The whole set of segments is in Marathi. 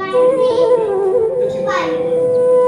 one, two, one.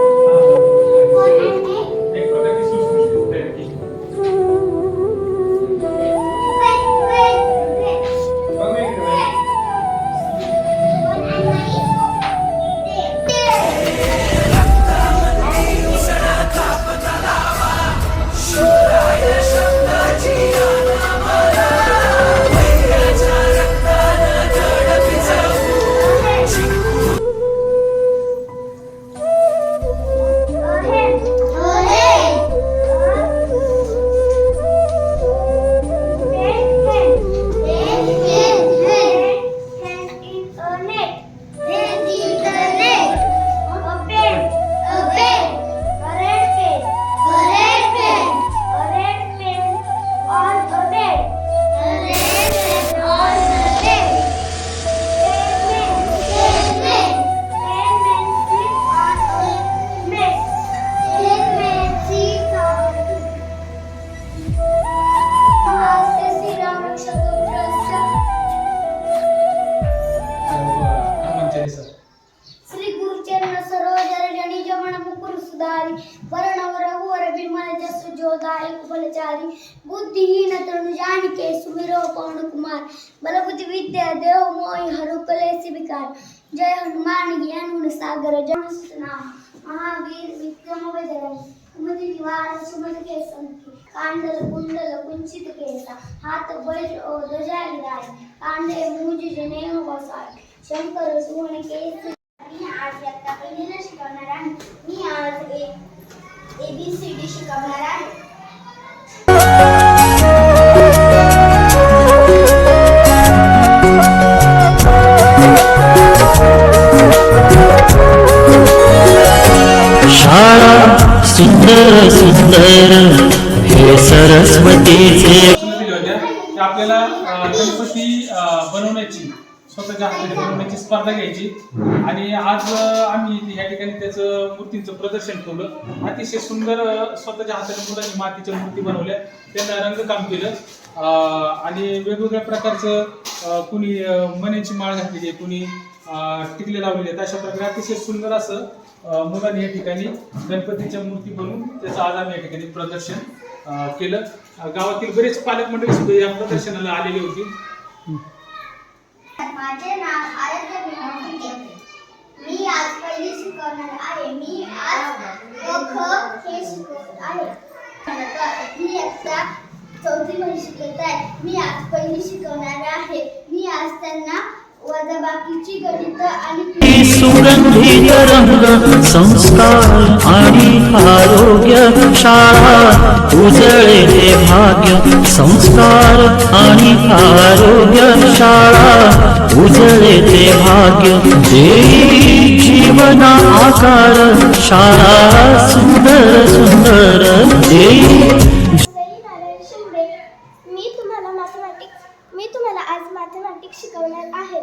रजनी मुकुर सुधारी वरण रघुवर बिमल जस जोदाय कुबलचारी बुद्धिहीन तनु जानिके सुमिरो पवन कुमार बल विद्या देव मोहि हरु कलेस विकार। जय हनुमान ज्ञान गुण सागर जन नाम महावीर विक्रम बजरंग कुमति निवार सुमन के संति कांडल कुंडल कुंचित केसा हाथ बैठ और ध्वजा गिराय कांडे मुझ जनेऊ बसाय शंकर सुवन केस आज इयत्ता पहिलीला शिकवणार आहे. मी आज ए ए बी सी डी शिकवणार आहे. शाळा सुंदर सुंदर हे सरस्वतीचे आपल्याला गणपती बनवण्याची. स्वतःच्या हाताने बनवण्याची स्पर्धा घ्यायची. आणि आज आम्ही या ठिकाणी त्याचं मूर्तींचं प्रदर्शन ठेवलं. अतिशय सुंदर स्वतःच्या हाताने मुलांनी मातीच्या मूर्ती बनवल्या. त्यांना रंगकाम केलं. आणि वेगवेगळ्या प्रकारचं कुणी मण्याची माळ घातलेली आहे कुणी टिकले लावलेले आहेत. अशा प्रकारे अतिशय सुंदर असं मुलांनी या ठिकाणी गणपतीच्या मूर्ती बनवून त्याचं आज आम्ही या ठिकाणी प्रदर्शन केलं. गावातील बरेच पालक मंडळी सुद्धा या प्रदर्शनाला आलेली होती. माझे नाव आराध्य विनोद मी आज पहिली शिकवणार आहे. मी आज ख हे शिकवत आहे. मी आता चौथी मध्ये शिकत आहे. मी आज पहिली शिकवणार आहे. मी आज त्यांना वजाबाकीची गणित आणि सुगंधित रंग संस्कार आणि आरोग्य शाळा उजळे ते भाग्य संस्कार आणि आरोग्य शाळा उजळे ते भाग्य देई जीवना आकार शाळा सुंदर सुंदर देई सई नारायण शिंदे. मी तुम्हाला मॅथमॅटिक्स मी तुम्हाला आज मॅथमॅटिक्स शिकवणार आहे.